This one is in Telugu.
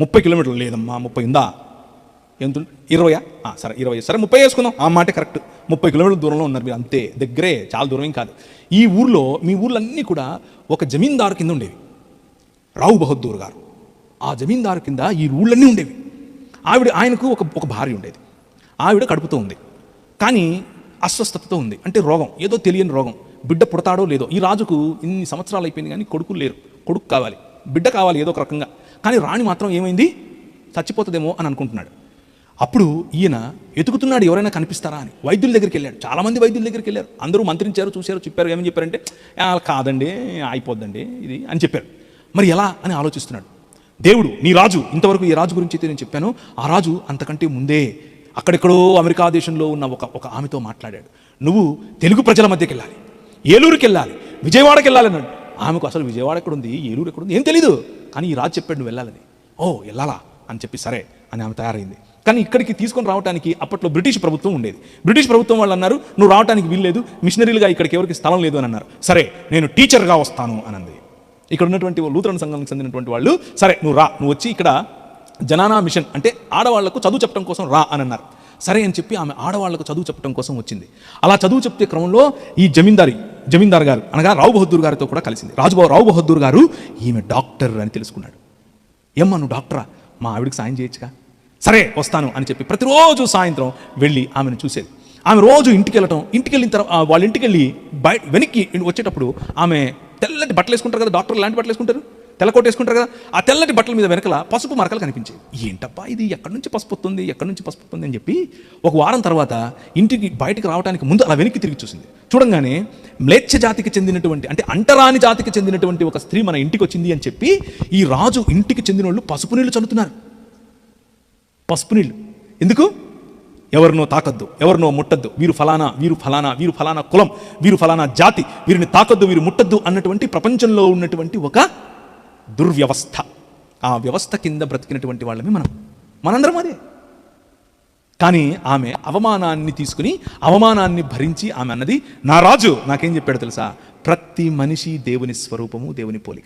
ముప్పై కిలోమీటర్లు లేదమ్మా ముప్పై ఉందా? ఎంత ఇరవయా? సరే ఇరవై సరే ముప్పై వేసుకుందాం. ఆ మాట కరెక్ట్. ముప్పై కిలోమీటర్ల దూరంలో ఉన్నారు మీరు అంతే. దగ్గరే చాలా దూరం ఏం కాదు. ఈ ఊర్లో మీ ఊర్లన్నీ కూడా ఒక జమీందారు కింద ఉండేవి. రావు బహదూర్ గారు. ఆ జమీందారు కింద ఈ ఊళ్ళన్నీ ఉండేవి. ఆవిడ ఆయనకు ఒక ఒక భార్య ఉండేది. ఆవిడ కడుపుతో ఉంది. కానీ అస్వస్థతతో ఉంది. అంటే రోగం ఏదో తెలియని రోగం. బిడ్డ పుడతాడో లేదో. ఈ రాజుకు ఇన్ని సంవత్సరాలు అయిపోయింది కానీ కొడుకులు లేరు. కొడుకు కావాలి. బిడ్డ కావాలి ఏదో ఒక రకంగా. కానీ రాణి మాత్రం ఏమైంది? చచ్చిపోతుందేమో అని అనుకుంటున్నాడు. అప్పుడు ఈయన ఎతుకుతున్నాడు ఎవరైనా కనిపిస్తారా అని. వైద్యుల దగ్గరికి వెళ్ళాడు. చాలామంది వైద్యుల దగ్గరికి వెళ్ళారు. అందరూ మంత్రించారు చూశారు చెప్పారు ఏమని చెప్పారంటే "ఆ, కాదండి అయిపోద్దండి ఇది అని చెప్పారు. మరి ఎలా అని ఆలోచిస్తున్నాడు. దేవుడు నీ రాజు ఇంతవరకు ఈ రాజు గురించి అయితే నేను చెప్పాను. ఆ రాజు అంతకంటే ముందే అక్కడెక్కడో అమెరికా దేశంలో ఉన్న ఒక ఒక ఆమెతో మాట్లాడాడు. నువ్వు తెలుగు ప్రజల మధ్యకి వెళ్ళాలి. ఏలూరుకి వెళ్ళాలి. విజయవాడకి వెళ్ళాలి అన్నాడు. ఆమెకు అసలు విజయవాడ ఎక్కడుంది? ఏలూరు ఎక్కడుంది? ఏం తెలీదు. కానీ ఈ రాజు చెప్పాడు నువ్వు వెళ్ళాలని. ఓ వెళ్ళాలా? అని చెప్పి సరే అని ఆమె తయారైంది. కానీ ఇక్కడికి తీసుకొని రావడానికి అప్పట్లో బ్రిటిష్ ప్రభుత్వం ఉండేది. బ్రిటిష్ ప్రభుత్వం వాళ్ళు అన్నారు నువ్వు రావడానికి వీల్లేదు మిషనరీలుగా ఇక్కడికి ఎవరికి స్థలం లేదు అని అన్నారు. సరే నేను టీచర్గా వస్తాను అనంది ఇక్కడ ఉన్నటువంటి లూథరన్ సంఘానికి చెందినటువంటి వాళ్ళు సరే నువ్వు రా నువ్వు వచ్చి ఇక్కడ జనానా మిషన్ అంటే ఆడవాళ్ళకు చదువు చెప్పడం కోసం రా అని అన్నారు. సరే అని చెప్పి ఆమె ఆడవాళ్ళకు చదువు చెప్పడం కోసం వచ్చింది. అలా చదువు చెప్తే క్రమంలో ఈ జమీందారి జమీందార్ గారు అనగా రావు బహదూర్ గారితో కూడా కలిసింది. రాజుబాబు రావు బహదూర్ గారు ఈమె డాక్టర్ అని తెలుసుకున్నాడు. ఏమ్మా నువ్వు డాక్టరా? మా ఆవిడకి సాయం చేయొచ్చుగా? సరే వస్తాను అని చెప్పి ప్రతిరోజు సాయంత్రం వెళ్ళి ఆమెను చూసేది. ఆమె రోజు ఇంటికి వెళ్ళటం ఇంటికి వెళ్ళిన తర్వాత వాళ్ళ ఇంటికి వెళ్ళి బయట వెనక్కి వచ్చేటప్పుడు ఆమె తెల్లటి బట్టలు వేసుకుంటారు కదా డాక్టర్ లాంటి బట్టలు వేసుకుంటారు? తెల్లకోట వేసుకుంటారు కదా ఆ తెల్లటి బట్టల మీద వెనకల పసుపు మరకలు కనిపించేవి. ఏంటప్పా ఇది? ఎక్కడి నుంచి పసుపు వస్తుంది? ఎక్కడి నుంచి పసుపు వస్తుంది అని చెప్పి ఒక వారం తర్వాత ఇంటికి బయటికి రావడానికి ముందు అలా వెనక్కి తిరిగి చూసింది. చూడంగానే మ్లేచ్ఛ జాతికి చెందినటువంటి అంటే అంటరాని జాతికి చెందినటువంటి ఒక స్త్రీ మన ఇంటికి వచ్చింది అని చెప్పి ఈ రాజు ఇంటికి చెందిన వాళ్ళు పసుపు నీళ్ళు చల్లుతున్నారు. పసుపు నీళ్ళు ఎందుకు? ఎవరినో తాకద్దు ఎవరినో ముట్టద్దు. వీరు ఫలానా వీరు ఫలానా వీరు ఫలానా కులం వీరు ఫలానా జాతి వీరిని తాకద్దు వీరు ముట్టద్దు అన్నటువంటి ప్రపంచంలో ఉన్నటువంటి ఒక దుర్వ్యవస్థ. ఆ వ్యవస్థ కింద బ్రతికినటువంటి వాళ్ళమే మనం. మనందరం అదే. కానీ ఆమె అవమానాన్ని తీసుకుని అవమానాన్ని భరించి ఆమె అన్నది నా రాజు! నాకేం చెప్పాడు తెలుసా? ప్రతి మనిషి దేవుని స్వరూపము దేవుని పోలిక.